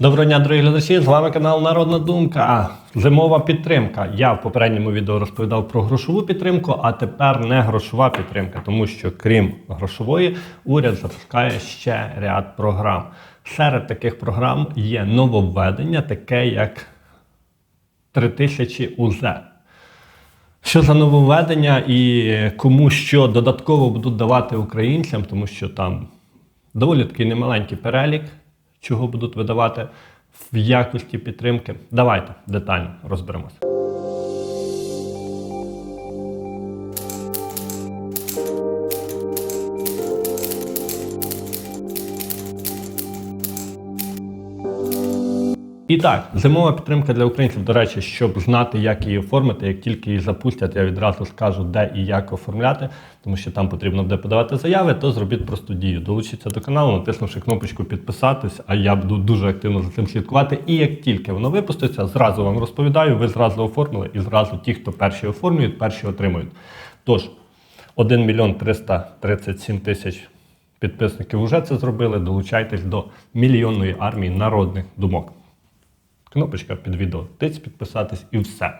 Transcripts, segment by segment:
Доброго дня, дорогі глядачі! З вами канал Народна Думка. Зимова підтримка. Я в попередньому відео розповідав про грошову підтримку, а тепер не грошова підтримка, тому що крім грошової, уряд запускає ще ряд програм. Серед таких програм є нововведення, таке як 3000 УЗ. Що за нововведення і кому що додатково будуть давати українцям, тому що там доволі такий немаленький перелік, чого будуть видавати в якості підтримки. Давайте детально розберемося. І так, зимова підтримка для українців, до речі, щоб знати, як її оформити, як тільки її запустять, я відразу скажу, де і як оформляти, тому що там потрібно буде подавати заяви, то зробіть просто дію. Долучіться до каналу, натиснувши кнопочку підписатись, а я буду дуже активно за цим слідкувати. І як тільки воно випуститься, зразу вам розповідаю, ви зразу оформили, і зразу ті, хто перші оформлюють, перші отримують. Тож, 1 мільйон 337 тисяч підписників вже це зробили. Долучайтесь до мільйонної армії народних думок. Кнопочка під відео, тиць підписатись і все.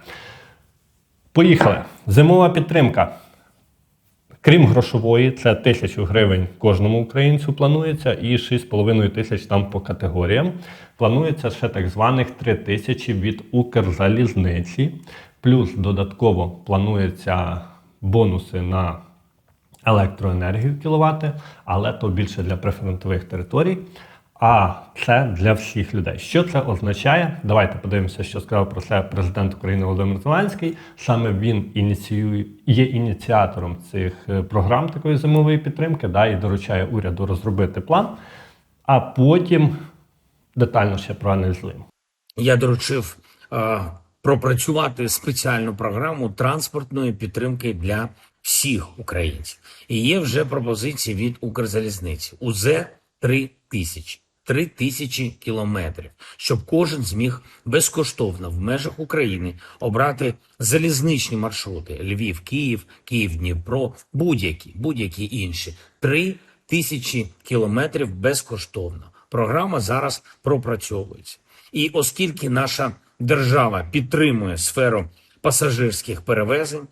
Поїхали. Зимова підтримка. Крім грошової, це тисячу гривень кожному українцю планується, і 6,5 тисяч там по категоріям. Планується ще так званих 3 тисячі від Укрзалізниці. Плюс додатково планується бонуси на електроенергію кіловати, але то більше для прифронтових територій. А це для всіх людей. Що це означає? Давайте подивимося, що сказав про це президент України Володимир Зеленський. Саме він ініціює є ініціатором цих е, програм такої зимової підтримки, да, і доручає уряду розробити план, а потім детально ще проаналізуємо. я доручив е, пропрацювати спеціальну програму транспортної підтримки для всіх українців. І є вже пропозиції від Укрзалізниці. УЗ 3 тисячі. 3 тисячі кілометрів, щоб кожен зміг безкоштовно в межах України обрати залізничні маршрути: Львів, Київ, Київ, Дніпро, будь-які, будь-які інші. 3 тисячі кілометрів безкоштовно. Програма зараз пропрацьовується. І оскільки наша держава підтримує сферу пасажирських перевезень,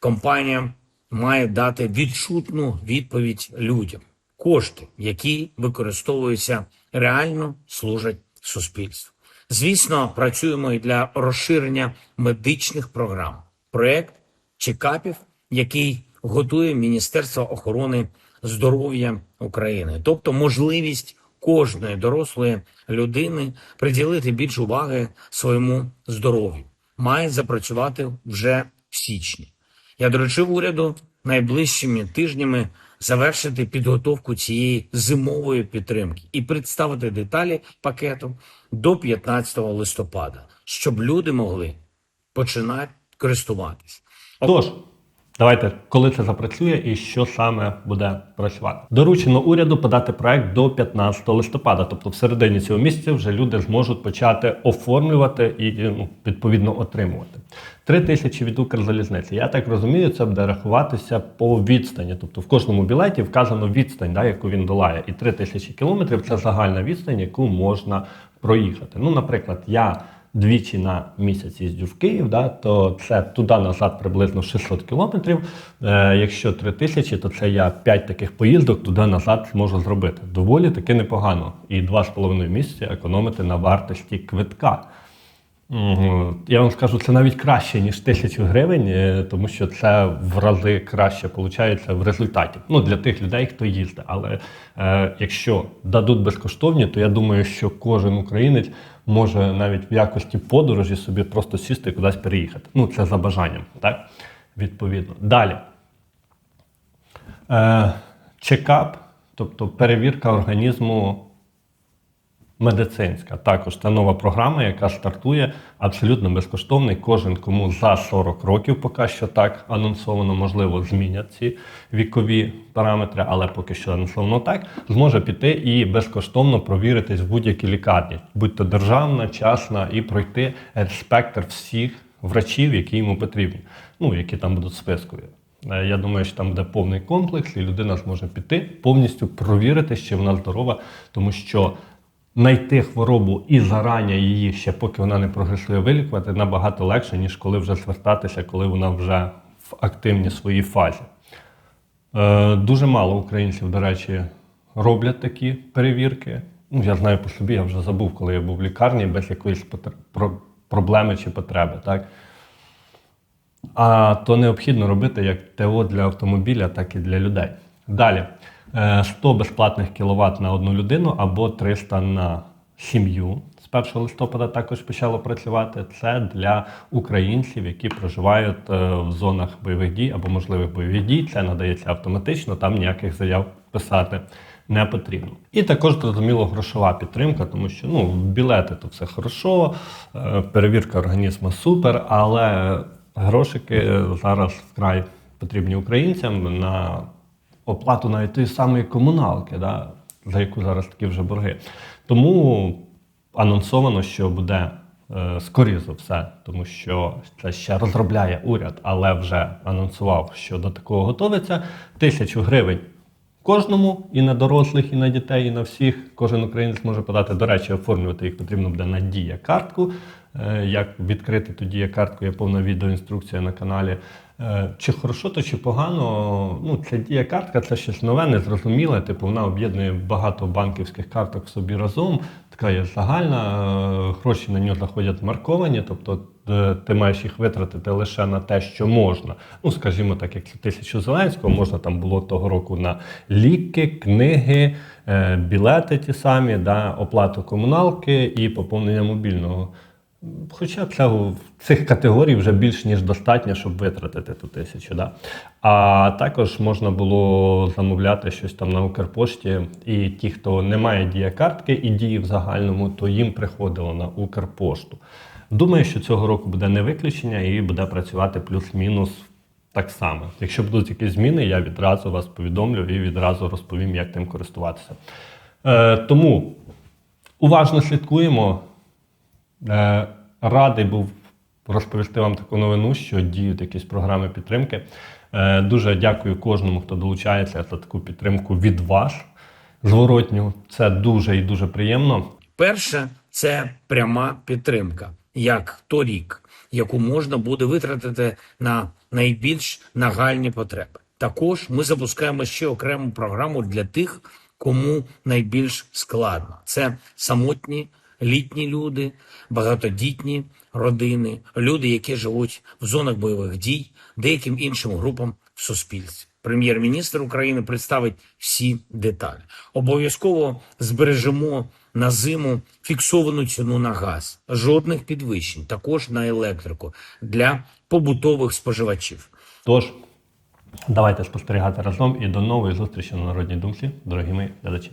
компанія має дати відчутну відповідь людям. Кошти, які використовуються, реально служать суспільству. Звісно, працюємо і для розширення медичних програм. Проект чекапів, який готує Міністерство охорони здоров'я України, тобто можливість кожної дорослої людини приділити більше уваги своєму здоров'ю, має запрацювати вже в січні. Я доручив уряду найближчими тижнями завершити підготовку цієї зимової підтримки і представити деталі пакету до 15 листопада, щоб люди могли починати користуватись. Тож, давайте, коли це запрацює і що саме буде працювати. Доручено уряду подати проект до 15 листопада, тобто в середині цього місяця вже люди зможуть почати оформлювати і ну, відповідно отримувати. Три тисячі від Укрзалізниці. Я так розумію, це буде рахуватися по відстані. Тобто в кожному білеті вказано відстань, да, яку він долає. І три тисячі кілометрів це загальна відстань, яку можна проїхати. Ну, наприклад, я двічі на місяць їздю в Київ, да, то це туди-назад приблизно 600 кілометрів. Е, якщо 3 тисячі, то це я 5 таких поїздок туди-назад зможу зробити. Доволі таки непогано. І 2,5 місяці економити на вартості квитка. Я вам скажу, це навіть краще, ніж тисячу гривень, е, тому що це в рази краще виходить в результаті. Ну, для тих людей, хто їздить. Але е, якщо дадуть безкоштовні, то я думаю, що кожен українець може навіть в якості подорожі собі просто сісти і кудись переїхати. Ну, це за бажанням, так? Відповідно. Далі. Е, чекап, тобто перевірка організму медицинська. Також це нова програма, яка стартує абсолютно безкоштовно. І Кожен, кому за 40 років, поки що так анонсовано, можливо, змінять ці вікові параметри, але поки що анонсовано так, зможе піти і безкоштовно провіритись в будь-якій лікарні, будь то державна, частна, і пройти спектр всіх врачів, які йому потрібні, ну які там будуть в списку. Е, Я думаю, що там буде повний комплекс, і людина зможе піти повністю провірити, чи вона здорова, тому що знайти хворобу і зарані її, ще поки вона не прогресує, вилікувати набагато легше, ніж коли вже звертатися, коли вона вже в активній своїй фазі. Е, дуже мало українців, до речі, роблять такі перевірки. Ну, я знаю по собі, я вже забув, коли я був в лікарні без якоїсь потр- про- проблеми чи потреби. Так? А то необхідно робити як ТО для автомобіля, так і для людей. Далі 100 безплатних кіловат на одну людину або 300 на сім'ю. З 1 листопада також почало працювати. Це для українців, які проживають е, в зонах бойових дій або можливих бойових дій. Це надається автоматично, там ніяких заяв писати не потрібно. І також зрозуміло грошова підтримка, тому що ну, білети то все хорошо, е, перевірка організму супер, але грошики зараз вкрай потрібні українцям на оплату навіть тої самої комуналки, да, за яку зараз такі вже борги. Тому анонсовано, що буде е, скоріше за все, тому що це ще розробляє уряд, але вже анонсував, що до такого готовиться. Тисячу гривень кожному, і на дорослих, і на дітей, і на всіх. Кожен українець може подати. До речі, оформлювати їх потрібно буде на дія картку. Е, Як відкрити ту дія картку, є повна відеоінструкція на каналі. Е, Чи хорошо, то чи погано, ну ця дія картка це щось нове, незрозуміле. Типу, вона об'єднує багато банківських карток собі разом. Така є загальна, е, гроші на нього заходять марковані, тобто е, ти маєш їх витратити лише на те, що можна. Ну, скажімо так, як тисячу Зеленського, можна там було того року на ліки, книги, білети ті самі, да, оплату комуналки і поповнення мобільного. Хоча цього, цих категорій вже більш ніж достатньо, щоб витратити ту тисячу. Да? А також можна було замовляти щось там на Укрпошті, і ті, хто не має діякартки і дії в загальному, то їм приходило на Укрпошту. Думаю, що цього року буде не виключення і буде працювати плюс-мінус так само. Якщо будуть якісь зміни, я відразу вас повідомлю і відразу розповім, як тим користуватися. Е, тому уважно слідкуємо. Е, Радий був розповісти вам таку новину, що діють якісь програми підтримки. Е, Дуже дякую кожному, хто долучається за таку підтримку від вас. Зворотню. Це дуже і дуже приємно. Перше це пряма підтримка, як торік, яку можна буде витратити на найбільш нагальні потреби. Також ми запускаємо ще окрему програму для тих, кому найбільш складно. Це самотні літні люди, багатодітні родини, люди, які живуть в зонах бойових дій, деяким іншим групам в суспільстві. Прем'єр-міністр України представить всі деталі. Обов'язково збережемо на зиму фіксовану ціну на газ, жодних підвищень, також на електрику для побутових споживачів. Тож, давайте спостерігати разом і до нової зустрічі на Народній думці, дорогі мої глядачі.